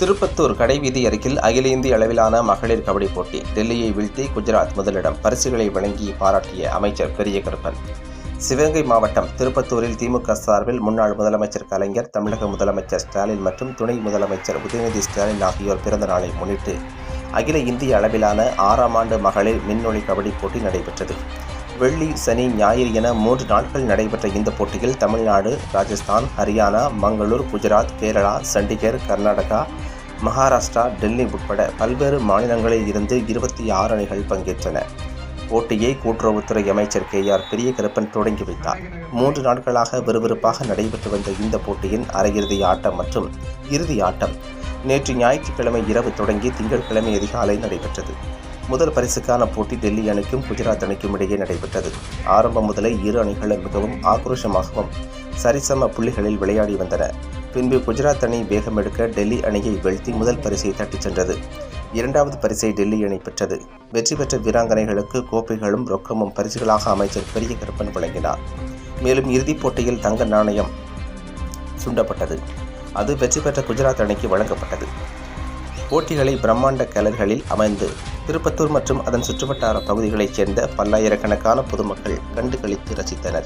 திருப்பத்தூர் கடைவீதி அருகில் அகில இந்திய அளவிலான மகளிர் கபடி போட்டி டெல்லியை வீழ்த்தி குஜராத் முதலிடம் பரிசுகளை வழங்கி பாராட்டிய அமைச்சர் பெரிய கருப்பன் சிவகங்கை மாவட்டம் திருப்பத்தூரில் திமுக சார்பில் முன்னாள் முதலமைச்சர் கலைஞர் தமிழக முதலமைச்சர் ஸ்டாலின் மற்றும் துணை முதலமைச்சர் உதயநிதி ஸ்டாலின் ஆகியோர் பிறந்த நாளை முன்னிட்டு அகில இந்திய அளவிலான ஆறாம் ஆண்டு மகளிர் மின்னொளி கபடி போட்டி நடைபெற்றது. வெள்ளி சனி ஞாயிறு என மூன்று நாட்கள் நடைபெற்ற இந்த போட்டியில் தமிழ்நாடு ராஜஸ்தான் ஹரியானா மங்களூர் குஜராத் கேரளா சண்டிகர் கர்நாடகா மகாராஷ்டிரா டெல்லி உட்பட பல்வேறு மாநிலங்களில் இருந்து இருபத்தி ஆறு அணிகள் பங்கேற்றன. போட்டியை கூட்டுறவுத்துறை அமைச்சர் கே. ஆர். பெரியகருப்பன் தொடங்கி வைத்தார். மூன்று நாட்களாக விறுவிறுப்பாக நடைபெற்று வந்த இந்த போட்டியின் அரையிறுதி ஆட்டம் மற்றும் இறுதி ஆட்டம் நேற்று ஞாயிற்றுக்கிழமை இரவு தொடங்கி திங்கட்கிழமை அதிகாலை நடைபெற்றது. முதல் பரிசுக்கான போட்டி டெல்லி அணிக்கும் குஜராத் அணிக்கும் இடையே நடைபெற்றது. ஆரம்பம் முதலே இரு அணிகளும் மிகவும் ஆக்ரோஷமாகவும் சரிசம புள்ளிகளில் விளையாடி வந்தன. பின்பு குஜராத் அணி வேகம் எடுக்க டெல்லி அணியை வீழ்த்தி முதல் பரிசை தட்டிச் சென்றது. இரண்டாவது பரிசை டெல்லி அணி பெற்றது. வெற்றி பெற்ற வீராங்கனைகளுக்கு கோப்பைகளும் ரொக்கமும் பரிசுகளாக அமைச்சர் பெரிய கருப்பன் வழங்கினார். மேலும் இறுதிப் போட்டியில் தங்க நாணயம் சுண்டப்பட்டது. அது வெற்றி பெற்ற குஜராத் அணிக்கு வழங்கப்பட்டது. போட்டிகளை பிரம்மாண்ட கலர்களில் அமைந்து திருப்பத்தூர் மற்றும் அதன் சுற்றுவட்டார பகுதிகளைச் சேர்ந்த பல்லாயிரக்கணக்கான பொதுமக்கள் கண்டுகளித்து ரசித்தனர்.